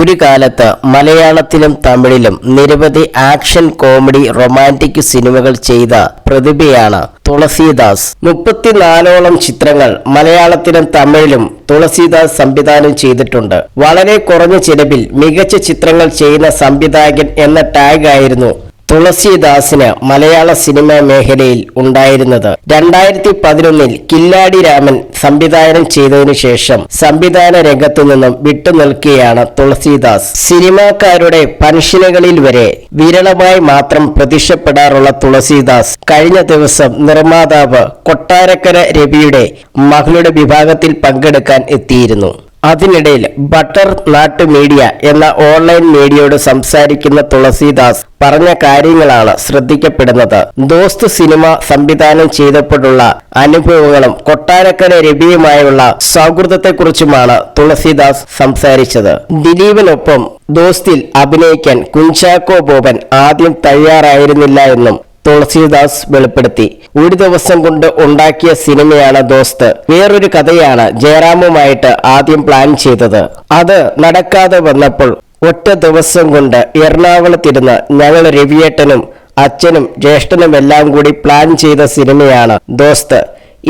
ഒരു കാലത്ത് മലയാളത്തിലും തമിഴിലും നിരവധി ആക്ഷൻ കോമഡി റൊമാന്റിക് സിനിമകൾ ചെയ്ത പ്രതിഭയാണ് തുളസീദാസ്. മുപ്പത്തിനാലോളം ചിത്രങ്ങൾ മലയാളത്തിലും തമിഴിലും തുളസീദാസ് സംവിധാനം ചെയ്തിട്ടുണ്ട്. വളരെ കുറഞ്ഞ ചിലവിൽ മികച്ച ചിത്രങ്ങൾ ചെയ്യുന്ന സംവിധായകൻ എന്ന ടാഗ് ആയിരുന്നു തുളസീദാസിന് മലയാള സിനിമാ മേഖലയിൽ ഉണ്ടായിരുന്നത്. രണ്ടായിരത്തി പതിനൊന്നിൽ കില്ലാടി രാമൻ സംവിധാനം ചെയ്തതിനു ശേഷം സംവിധാന രംഗത്തു നിന്നും വിട്ടുനിൽക്കുകയാണ് തുളസീദാസ്. സിനിമാക്കാരുടെ പനിഷനുകളിൽ വരെ വിരളമായി മാത്രം പ്രത്യക്ഷപ്പെടാറുള്ള തുളസീദാസ് കഴിഞ്ഞ ദിവസം നിർമ്മാതാവ് കൊട്ടാരക്കര രവിയുടെ മകളുടെ വിഭാഗത്തിൽ പങ്കെടുക്കാൻ എത്തിയിരുന്നു. അതിനിടയിൽ ബട്ടർ നാട്ട് മീഡിയ എന്ന ഓൺലൈൻ മീഡിയയോട് സംസാരിക്കുന്ന തുളസിദാസ് പറഞ്ഞ കാര്യങ്ങളാണ് ശ്രദ്ധിക്കപ്പെടുന്നത്. ദോസ്ത് സിനിമ സംവിധാനം ചെയ്തപ്പോഴുള്ള അനുഭവങ്ങളും കൊട്ടാരക്കര രവിയുമായുള്ള സൗഹൃദത്തെക്കുറിച്ചുമാണ് തുളസിദാസ് സംസാരിച്ചത്. ദിലീപിനൊപ്പം ദോസ്തിൽ അഭിനയിക്കാൻ കുഞ്ചാക്കോ ബോബൻ ആദ്യം തയ്യാറായിരുന്നില്ല എന്നും തുളസീദാസ് വെളിപ്പെടുത്തി. ഒരു ദിവസം കൊണ്ട് ഉണ്ടാക്കിയ സിനിമയാണ് ദോസ്ത്. വേറൊരു കഥയാണ് ജയറാമുമായിട്ട് ആദ്യം പ്ലാൻ ചെയ്തത്. അത് നടക്കാതെ വന്നപ്പോൾ ഒറ്റ ദിവസം കൊണ്ട് എറണാകുളത്തിരുന്ന് ഞങ്ങൾ രവിയേട്ടനും അച്ഛനും ജ്യേഷ്ഠനും എല്ലാം കൂടി പ്ലാൻ ചെയ്ത സിനിമയാണ് ദോസ്ത്.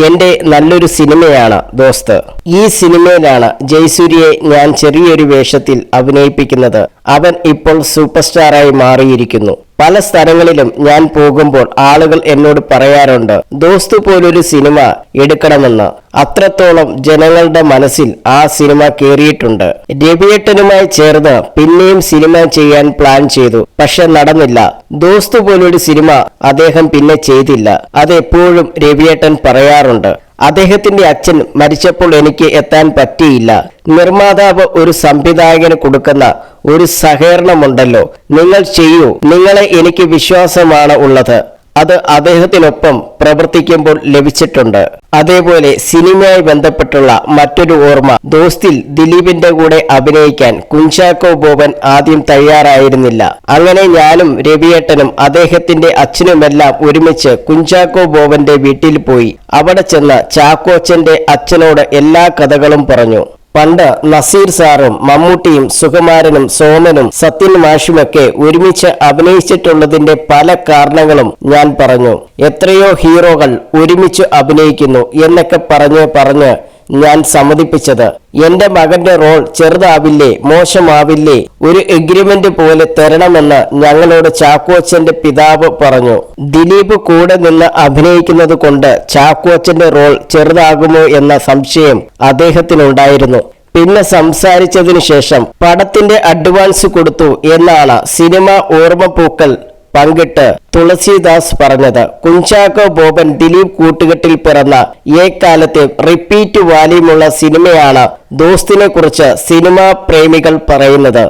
എന്റെ നല്ലൊരു സിനിമയാണ് ദോസ്ത്. ഈ സിനിമയിലാണ് ജയസൂര്യയെ ഞാൻ ചെറിയൊരു വേഷത്തിൽ അഭിനയിപ്പിക്കുന്നത്. അവൻ ഇപ്പോൾ സൂപ്പർ സ്റ്റാറായി മാറിയിരിക്കുന്നു. പല സ്ഥലങ്ങളിലും ഞാൻ പോകുമ്പോൾ ആളുകൾ എന്നോട് പറയാറുണ്ട് ദോസ്ത് പോലൊരു സിനിമ എടുക്കണമെന്ന്. അത്രത്തോളം ജനങ്ങളുടെ മനസ്സിൽ ആ സിനിമ കേറിയിട്ടുണ്ട്. രവിയേട്ടനുമായി ചേർന്ന് പിന്നെയും സിനിമ ചെയ്യാൻ പ്ലാൻ ചെയ്തു പക്ഷെ നടന്നില്ല. ദോസ്ത് പോലൊരു സിനിമ അദ്ദേഹം പിന്നെ ചെയ്തില്ല. അതെപ്പോഴും രവിയേട്ടൻ പറയാറുണ്ട്. അദ്ദേഹത്തിന്റെ അച്ഛൻ മരിച്ചപ്പോൾ എനിക്ക് എത്താൻ പറ്റിയില്ല. നിർമ്മാതാവ് ഒരു സംവിധായകന് കൊടുക്കുന്ന ഒരു സഹകരണമുണ്ടല്ലോ. നിങ്ങൾ ചെയ്യൂ. നിങ്ങളെ എനിക്ക് വിശ്വാസമാണ് ഉള്ളത്. അത് അദ്ദേഹത്തിനൊപ്പം പ്രവർത്തിക്കുമ്പോൾ ലഭിച്ചിട്ടുണ്ട്. അതേപോലെ സിനിമയായി ബന്ധപ്പെട്ടുള്ള മറ്റൊരു ഓർമ്മ ദോസ്തിൽ ദിലീപിന്റെ കൂടെ അഭിനയിക്കാൻ കുഞ്ചാക്കോ ബോബൻ ആദ്യം തയ്യാറായിരുന്നില്ല. അങ്ങനെ ഞാനും രവിയേട്ടനും അദ്ദേഹത്തിന്റെ അച്ഛനുമെല്ലാം ഒരുമിച്ച് കുഞ്ചാക്കോ ബോബന്റെ വീട്ടിൽ പോയി. അവിടെ ചെന്ന് ചാക്കോച്ചന്റെ അച്ഛനോട് എല്ലാ കഥകളും പറഞ്ഞു. പണ്ട് നസീർ സാറും മമ്മൂട്ടിയും സുകുമാരനും സോമനും സത്യൻ മാഷുമൊക്കെ ഒരുമിച്ച് അഭിനയിച്ചിട്ടുള്ളതിന്റെ പല കാരണങ്ങളും ഞാൻ പറഞ്ഞു. എത്രയോ ഹീറോകൾ ഒരുമിച്ച് അഭിനയിക്കുന്നു എന്നൊക്കെ പറഞ്ഞ് പറഞ്ഞ് ഞാൻ സമ്മതിപ്പിച്ചത്. എന്റെ മകന്റെ റോൾ ചെറുതാവില്ലേ മോശമാവില്ലേ ഒരു എഗ്രിമെന്റ് പോലെ തരണമെന്ന് ഞങ്ങളോട് ചാക്കോച്ചന്റെ പിതാവ് പറഞ്ഞു. ദിലീപ് കൂടെ നിന്ന് അഭിനയിക്കുന്നത് കൊണ്ട് ചാക്കോച്ചന്റെ റോൾ ചെറുതാകുമോ എന്ന സംശയം അദ്ദേഹത്തിനുണ്ടായിരുന്നു. പിന്നെ സംസാരിച്ചതിനു ശേഷം പടത്തിന്റെ അഡ്വാൻസ് കൊടുത്തു എന്നാണ് സിനിമ ഓർമ്മപ്പൂക്കൾ പങ്കിട്ട് തുളസീദാസ് പറഞ്ഞത്. കുഞ്ചാക്കോ ബോബൻ ദിലീപ് കൂട്ടുകെട്ടിൽ പിറന്ന ഏക്കാലത്തെ റിപ്പീറ്റ് വാല്യമുള്ള സിനിമയാണ് ദോസ്തിനെ കുറിച്ച് സിനിമാ പ്രേമികൾ പറയുന്നത്.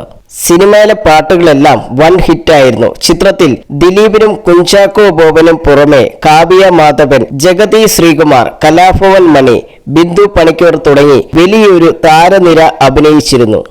സിനിമയിലെ പാട്ടുകളെല്ലാം വൻ ഹിറ്റായിരുന്നു ചിത്രത്തിൽ ദിലീപിനും കുഞ്ചാക്കോ ബോബനും പുറമെ കാവ്യ മാധവൻ ജഗതി ശ്രീകുമാർ കലാഭവൻ മണി ബിന്ദു പണിക്കർ തുടങ്ങി വലിയൊരു താരനിര അഭിനയിച്ചിരുന്നു.